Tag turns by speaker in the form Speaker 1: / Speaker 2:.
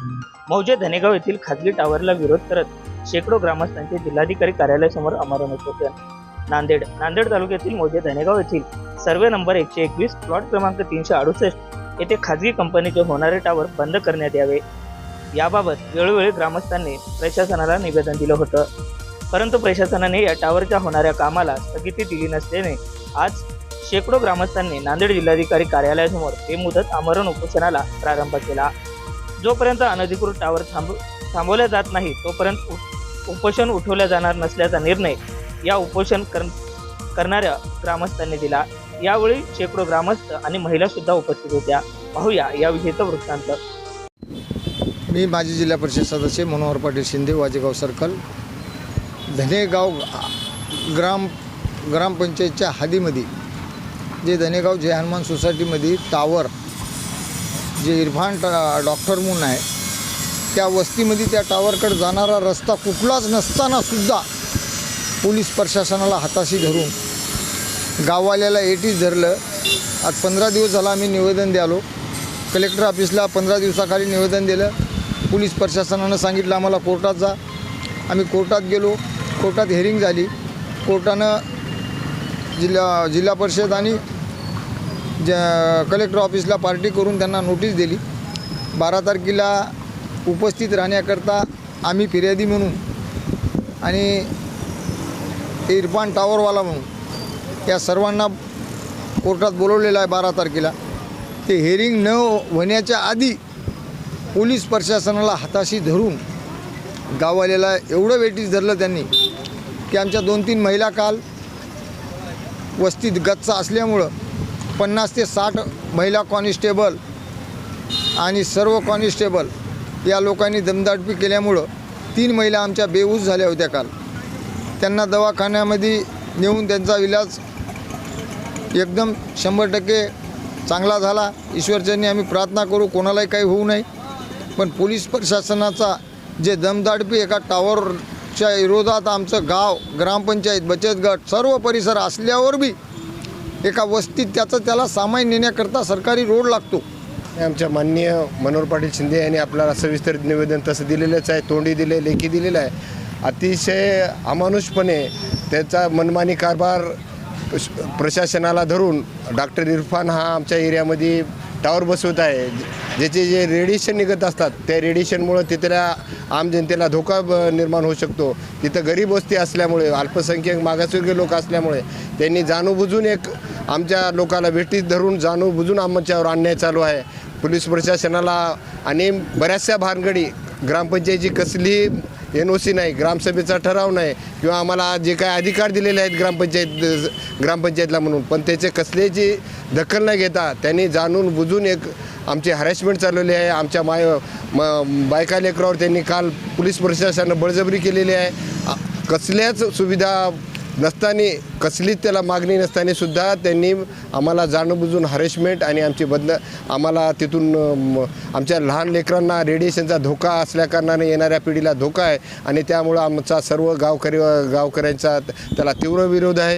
Speaker 1: मौजे धनेगाव येथील खाजगी टावरला विरोध करत शेकडो ग्रामस्थांचे जिल्हाधिकारी कार्यालयासमोर आमरण उपोषण नांदेड नांदेड तालुक्यातील मौजे धनेगाव येथील सर्वे नंबर एकशे एकवीस प्लॉट क्रमांक तीनशे अडुसष्ट येथे खाजगी कंपनीचे होणारे टावर बंद करण्यात यावे. याबाबत वेळोवेळी ग्रामस्थांनी प्रशासनाला निवेदन दिलं होतं. परंतु प्रशासनाने या टावरच्या होणाऱ्या कामाला स्थगिती दिली नसल्याने आज शेकडो ग्रामस्थांनी नांदेड जिल्हाधिकारी कार्यालयासमोर बेमुदत आमरण उपोषणाला प्रारंभ केला. जोपर्यंत अनधिकृत टावर थांब थांबवल्या जात नाही तोपर्यंत उपोषण उठवल्या जाणार नसल्याचा निर्णय या उपोषण कर करणाऱ्या ग्रामस्थांनी दिला. यावेळी शेकडो ग्रामस्थ आणि महिला सुद्धा उपस्थित होत्या. पाहूया याविषयीचं वृत्तांत.
Speaker 2: मी माजी जिल्हा परिषद सदस्य मनोहर पाटील शिंदे वाजेगाव सर्कल. धनेगाव ग्राम ग्रामपंचायतच्या हादीमध्ये जे धनेगाव जय हनुमान सोसायटीमध्ये टावर जे इरफान डॉक्टर म्हणून आहे त्या वस्तीमध्ये त्या टावरकडे जाणारा रस्ता कुठलाच नसतानासुद्धा पोलीस प्रशासनाला हाताशी धरून गाववाल्याला एटीच धरलं. आज पंधरा दिवस झाला आम्ही निवेदन द्यालो. कलेक्टर ऑफिसला पंधरा दिवसाखाली निवेदन दिलं. पोलीस प्रशासनानं सांगितलं आम्हाला कोर्टात जा. आम्ही कोर्टात गेलो. कोर्टात हेरिंग झाली. कोर्टानं जिल्हा जिल्हा परिषद आणि ज कलेक्टर ऑफिसला पार्टी करून त्यांना नोटीस दिली. बारा तारखेला उपस्थित राहण्याकरता आम्ही फिर्यादी म्हणून आणि इरफान टावरवाला म्हणून या सर्वांना कोर्टात बोलवलेलं आहे बारा तारखेला. ते हेरिंग न होण्याच्या आधी पोलीस प्रशासनाला हाताशी धरून गाववाल्याला एवढं वेटीस धरलं त्यांनी की आमच्या दोन तीन महिला काल वस्तीत गच्चा असल्यामुळं पन्नास ते साठ महिला कॉन्स्टेबल आणि सर्व कॉन्स्टेबल या लोकांनी दमदाटपी केल्यामुळं तीन महिला आमच्या बेहूस झाल्या होत्या काल. त्यांना दवाखान्यामध्ये नेऊन त्यांचा इलाज एकदम शंभर टक्के चांगला झाला. ईश्वरचरणी आम्ही प्रार्थना करू कोणालाही काही होऊ नये. पण पोलीस प्रशासनाचा जे दमदाडपी एका टावरच्या विरोधात आमचं गाव ग्रामपंचायत बचत गट सर्व परिसर असल्यावर बी एका वस्तीत त्याचं त्याला सामाईन नेण्याकरता सरकारी रोड लागतो.
Speaker 3: आमच्या माननीय मनोहर पाटील शिंदे यांनी आपल्याला सविस्तर निवेदन तसं दिलेलंच आहे तोंडी दिले लेखी दिलेलं आहे. अतिशय अमानुषपणे त्याचा मनमानी कारभार प्रशासनाला धरून डॉक्टर इरफान हा आमच्या एरियामध्ये टावर बसवत आहे. ज्याचे जे रेडिएशन निघत असतात त्या रेडिएशनमुळं तिथल्या आम जनतेला धोका ब- निर्माण होऊ शकतो. तिथं गरीब वस्ती असल्यामुळे अल्पसंख्याक मागासवर्गीय लोक असल्यामुळे त्यांनी जाणूबुजून एक आमच्या लोकाला भेटीत धरून जाणूबुजून आमच्यावर अन्याय चालू आहे. पोलीस प्रशासनाला आणि बऱ्याचशा भानगडी ग्रामपंचायतीची कसली एन ओ सी नाही ग्रामसभेचा ठराव नाही किंवा आम्हाला जे काय अधिकार दिलेले आहेत ग्रामपंचायत ग्रामपंचायतला म्हणून. पण त्याचे कसलेची दखल न घेता त्यांनी जाणून बुजून एक आमची हॅरेसमेंट चालवली आहे. आमच्या माय म बायका लेकरावर त्यांनी काल पोलीस प्रशासनानं बळजबरी केलेली आहे. कसल्याच सुविधा नसताना कसलीच त्याला मागणी नसताना सुद्धा त्यांनी आम्हाला जाणूनबुजून हरेशमेंट आणि आमची बदल आम्हाला तिथून आमच्या लहान लेकरांना रेडिएशनचा धोका असल्याकारणाने येणाऱ्या पिढीला धोका आहे आणि त्यामुळं आमचा सर्व गावकरी गावकऱ्यांचा त्याला तीव्र विरोध आहे.